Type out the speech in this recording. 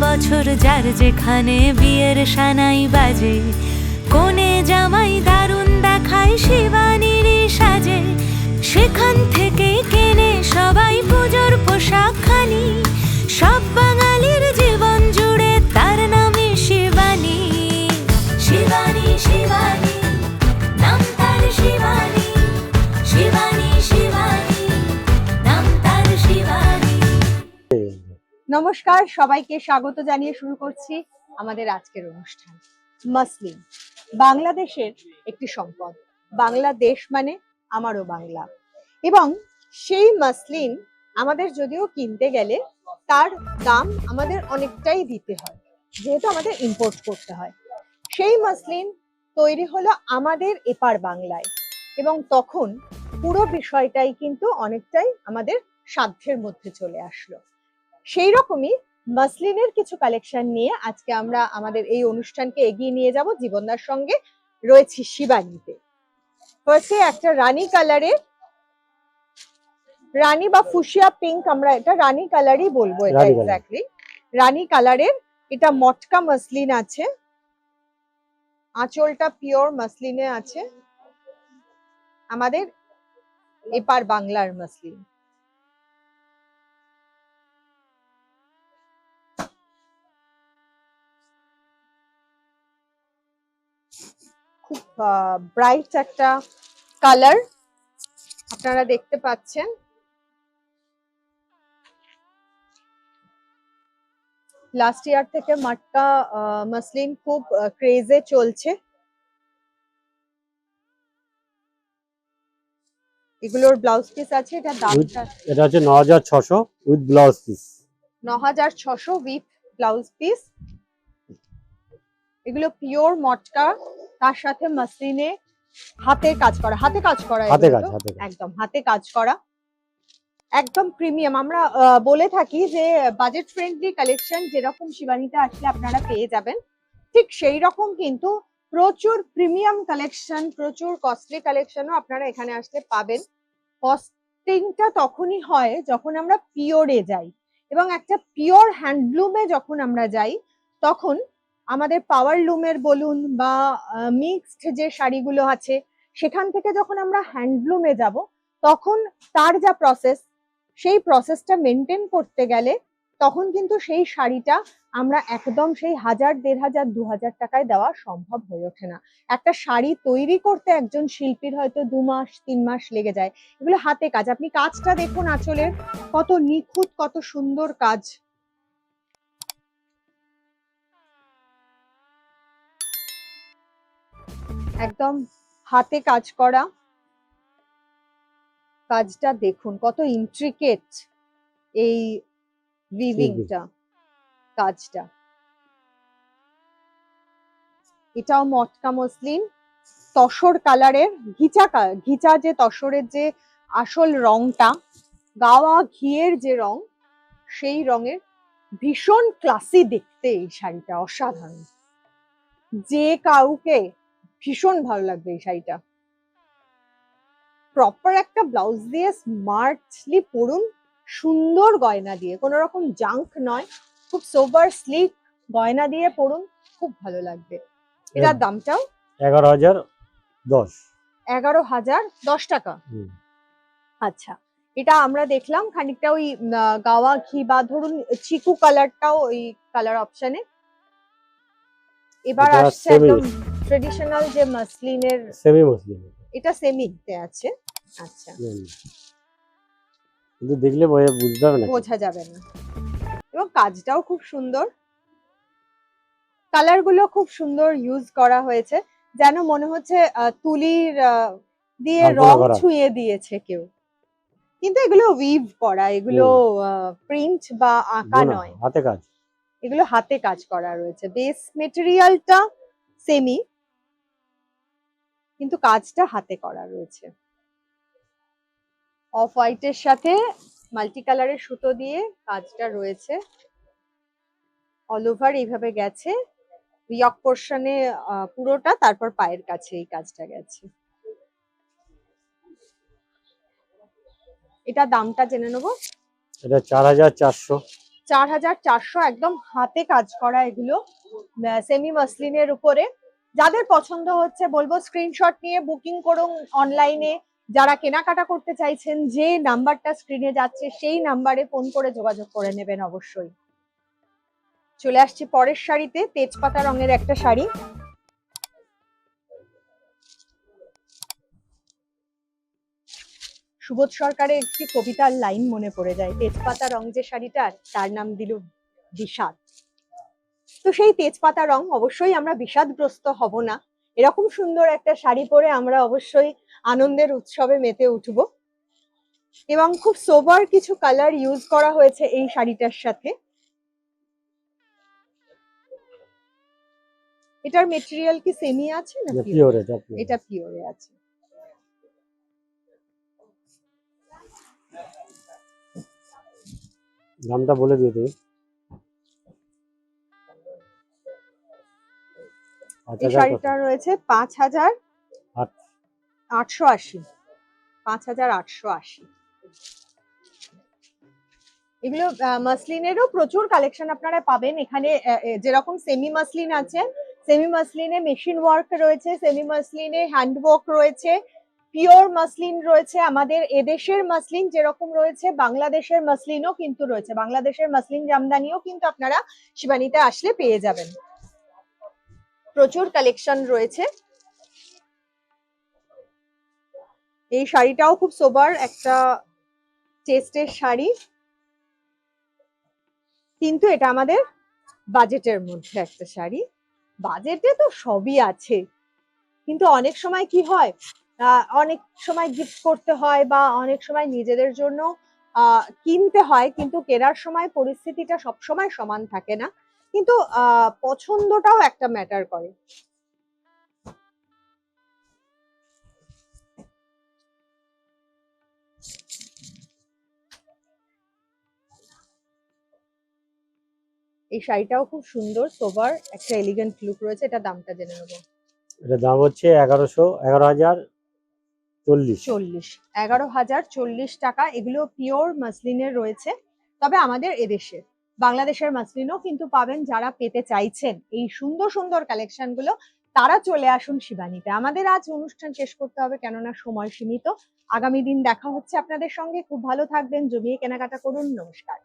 বছর যার যেখানে বিয়ের সানাই বাজে। কোনে জামাই দারুণ দেখায় শিবানীর সাজে। সেখান থেকে কেনে সবাই পুজোর পোশাক খানি। সব নমস্কার, সবাইকে স্বাগত জানিয়ে শুরু করছি আমাদের আজকের অনুষ্ঠান। মাসলিন বাংলাদেশের একটি সম্পদ। বাংলাদেশ মানে আমারও বাংলা। এবং সেই মাসলিন আমাদের যদিও কিনতে গেলে তার দাম আমাদের অনেকটাই দিতে হয়, যেহেতু আমাদের ইম্পোর্ট করতে হয়। সেই মাসলিন তৈরি হলো আমাদের এপার বাংলায় এবং তখন পুরো বিষয়টাই কিন্তু অনেকটাই আমাদের সাধ্যের মধ্যে চলে আসলো। সেই রকমই মাসলিনের কিছু কালেকশন নিয়ে আজকে আমরা আমাদের এই অনুষ্ঠানকে এগিয়ে নিয়ে যাব। জীবনদার সঙ্গে রয়েছি শিবানীতে। ফার্স্টে একটা রানী কালারের রানী বা ফুসিয়া পিঙ্ক আমরা এটা রানী কালারই বলব এটা এক্স্যাক্টলি রানী কালারের এটা মটকা মাসলিন আছে। আঁচলটা পিওর মাসলিনে আছে। আমাদের এপার বাংলার মাসলিন। খুব ব্রাইট একটা কালার আপনারা দেখতে পাচ্ছেন। লাস্ট ইয়ার থেকে মাটকা মাসলিন খুব ক্রেজে চলছে। এগুলোর ব্লাউজ পিস আছে এটা দামটা এটা হচ্ছে ন হাজার ছশো উইথ ব্লাউজ পিস ন হাজার ছশো উইথ ব্লাউজ পিস এগুলো পিওর মটকা। তার সাথে মাসলিনে হাতে কাজ করা হাতে কাজ করা হাতে কাজ হাতে একদম হাতে কাজ করা। একদম প্রিমিয়াম আমরা বলে থাকি যে বাজেট ফ্রেন্ডলি কালেকশন যেরকম শিবানীতে আসলে আপনারা পেয়ে যাবেন ঠিক সেই রকম কিন্তু প্রচুর প্রিমিয়াম কালেকশন প্রচুর কস্টলি কালেকশনও আপনারা এখানে আসলে পাবেন। কস্টিংটা তখনই হয় যখন আমরা পিওরে যাই এবং একটা পিওর হ্যান্ডলুমে যখন আমরা যাই তখন আমাদের পাওয়ার লুমের বলুন বা মিক্সড যে শাড়িগুলো আছে, সেখান থেকে যখন আমরা হ্যান্ডলুমে যাব, তখন তার যা প্রসেস সেই প্রসেসটা মেনটেন করতে গেলে তখন কিন্তু সেই শাড়িটা আমরা একদম সেই হাজার, দেড় হাজার, দু হাজার টাকায় দেওয়া সম্ভব হয়ে ওঠে না। একটা শাড়ি তৈরি করতে একজন শিল্পীর হয়তো দু মাস, তিন মাস লেগে যায়। এগুলো হাতে কাজ। আপনি কাজটা দেখুন আঁচলের কত নিখুঁত, কত সুন্দর কাজ। একদম হাতে কাজ করা। কাজটা দেখুন কত ইন্ট্রিকেট এই উইভিংটা কাজটা। এটাও মটকা মসলিন। তসর কালারের ঘিচা ঘিচা যে তসরের যে আসল রংটা গাওয়া ঘিয়ের যে রং সেই রঙের ভীষণ ক্লাসি দেখতে এই শাড়িটা অসাধারণ। যে কাউকে ভীষণ ভালো লাগবে এই শাড়িটা। প্রপার একটা ব্লাউজ দিয়ে স্মার্টলি পরুন সুন্দর গয়না দিয়ে। কোনো রকম জাঙ্ক নয় খুব সোবার স্লিক গয়না দিয়ে পরুন খুব ভালো লাগবে। এটার দামটাও? এগারো হাজার দশ। এগারো হাজার দশ টাকা। আচ্ছা এটা আমরা দেখলাম খানিকটা ওই গাওয়া ঘি বা ধরুন চিকু কালারটাও ওই কালার অপশনে এবার আসছে একদম ট্রেডিশনাল যে মাসলিনের সেমি মুসলিম এটা সেমিতে আছে। আচ্ছা। কিন্তু দেখলে বোঝা বুঝতে হবে না। বোঝা যাবে না। এবং কাজটাও খুব সুন্দর। কালারগুলো খুব সুন্দর ইউজ করা হয়েছে। যেন মনে হচ্ছে তুলির দিয়ে রং ছুঁয়ে দিয়েছে কেউ। কিন্তু এগুলো উইভ করা এগুলো প্রিন্ট বা আঁকা নয়। হাতে কাজ। এগুলো হাতে কাজ করা রয়েছে। বেস মেটেরিয়ালটা সেমি কিন্তু কাজটা হাতে করা রয়েছে। অফ হোয়াইটের সাথে মাল্টি কালারের সুতো দিয়ে কাজটা রয়েছে। অল ওভার এইভাবে গেছে। ইয়ক পোর্শনে পুরোটা তারপর পায়ের কাছে এই কাজটা গেছে। এটা দামটা জেনে নেব? এটা চার হাজার চারশো। চার হাজার চারশো একদম হাতে কাজ করা এগুলো। সেমি মাসলিনের উপরে। যাদের পছন্দ হচ্ছে, বলব স্ক্রিনশট নিয়ে বুকিং করুন অনলাইনে যারা কেনাকাটা করতে চাইছেন, যে নাম্বারটা স্ক্রিনে যাচ্ছে, সেই নাম্বারে ফোন করে যোগাযোগ করে নেবেন অবশ্যই। চলে আসছি পরের শাড়িতে, তেজপাতা রঙের একটা শাড়ি। সুবোধ সরকারের একটি কবিতার লাইন মনে পড়ে যায়, তেজপাতা রং যে শাড়িটার, তার নাম দিল বিষাদ তো সেই তেজপাতা রং অবশ্যই আমরা বিষাদগ্রস্ত হব না। এরকম সুন্দর একটা শাড়ি পরে আমরা অবশ্যই আনন্দের উৎসবে মেতে উঠব। এবং খুব সোবার কিছু কালার ইউজ করা হয়েছে এই শাড়িটার সাথে। এটার মেটেরিয়াল কি সেমি আছে না? পিওর এটা পিওরে আছে। দামটা বলে দিয়ে তুমি। এই শাড়িটা রয়েছে পাঁচ হাজার আট। আটশো আশি। পাঁচ হাজার আটশো আশি। এগুলো মাসলিনেরও প্রচুর কালেকশন আপনারা পাবেন। এখানে যেরকম সেমি মাসলিন আছে সেমি মাসলিনে মেশিন ওয়ার্ক রয়েছে সেমি মাসলিনে হ্যান্ড ওয়ার্ক রয়েছে পিওর মাসলিন রয়েছে। আমাদের এদেশের মাসলিন যেরকম রয়েছে বাংলাদেশের মাসলিনও কিন্তু রয়েছে। বাংলাদেশের মাসলিন জামদানিও কিন্তু আপনারা শিবানীতে আসলে পেয়ে যাবেন। প্রচুর কালেকশন রয়েছে। এই শাড়িটাও খুব সোবার একটা টেস্টের শাড়ি। কিন্তু এটা আমাদের বাজেটের মধ্যে একটা শাড়ি। বাজেটে তো সবই আছে। কিন্তু অনেক সময় কি হয় অনেক সময় গিফট করতে হয় বা অনেক সময় নিজেদের জন্য কিনতে হয়, কিন্তু কেনার সময় পরিস্থিতিটা সব সময় সমান থাকে না। কিন্তু আহ, পছন্দটাও একটা ম্যাটার করে। এই শাড়িটাও খুব সুন্দর সোবার একটা এলিগেন্ট লুক রয়েছে এটা দামটা জেনে নেব। এটা দাম হচ্ছে এগারোশো এগারো হাজার চল্লিশ। চল্লিশ এগারো হাজার চল্লিশ টাকা এগুলো পিওর মাসলিনের রয়েছে তবে আমাদের এদেশে বাংলাদেশের মাসলিনও কিন্তু পাবেন যারা পেতে চাইছেন। এই সুন্দর সুন্দর কালেকশনগুলো তারা চলে আসুন শিবানীতে। আমাদের আজ অনুষ্ঠান শেষ করতে হবে, কেননা সময় সীমিত। আগামী দিন দেখা হচ্ছে আপনাদের সঙ্গে। খুব ভালো থাকবেন। জমিয়ে কেনাকাটা করুন। নমস্কার।